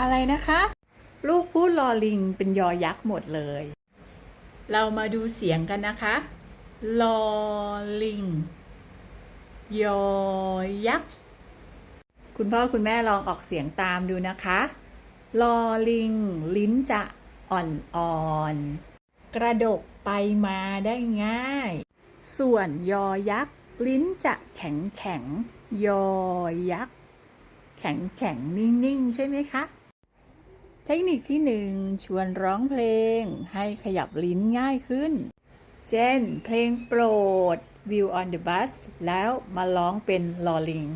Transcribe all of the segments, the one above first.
อะไรนะคะ ลูกพูดลอลิงเป็นยอยักษ์หมดเลย เรามาดูเสียงกันนะคะ ลอลิง ยอยักษ์ คุณพ่อคุณแม่ลองออกเสียงตามดูนะคะ ลอลิง ลิ้นจะอ่อนๆ กระดกไปมาได้ง่าย ส่วนยอยักษ์ลิ้นจะแข็งแข็งยอยักษ์ แข็งแข็งนิ่ง ๆ ใช่ไหมคะ เทคนิคที่หนึ่งชวนร้องเพลง ให้ขยับลิ้นง่ายขึ้น เช่น เพลงโปรด View on the Bus แล้วมาร้องเป็นลอลิง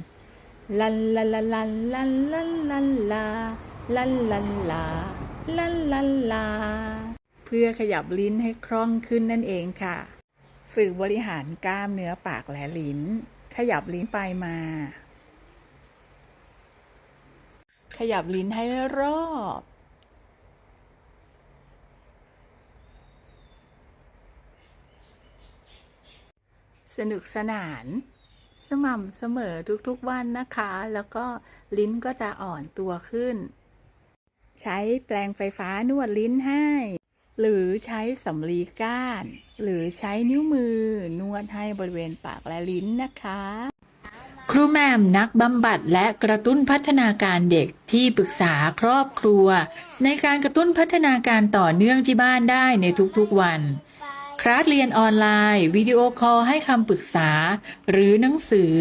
ลันลาลาลันลันลันลันลาลันลันลาลันลันลาเพื่อขยับลิ้นให้คล่องขึ้นนั่นเองค่ะ ฝึกบริหารกล้ามเนื้อปากและลิ้น ขยับลิ้นไปมา ขยับลิ้นให้รอบ สนุกสนาน สม่ำเสมอทุกๆวันนะคะ แล้วก็ลิ้นก็จะอ่อนตัวขึ้น ใช้แปรงไฟฟ้านวดลิ้นให้ หรือใช้สำลีก้าน หรือใช้นิ้วมือนวดให้บริเวณปากและลิ้นนะคะครูแมมนักบำบัดและกระตุ้นพัฒนาการเด็กที่ปรึกษาครอบครัว ในการกระตุ้นพัฒนาการต่อเนื่องที่บ้านได้ในทุกๆวัน คลาสเรียนออนไลน์ วิดีโอคอลให้คำปรึกษา หรือหนังสือ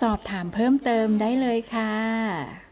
สอบถามเพิ่มเติมได้เลยค่ะ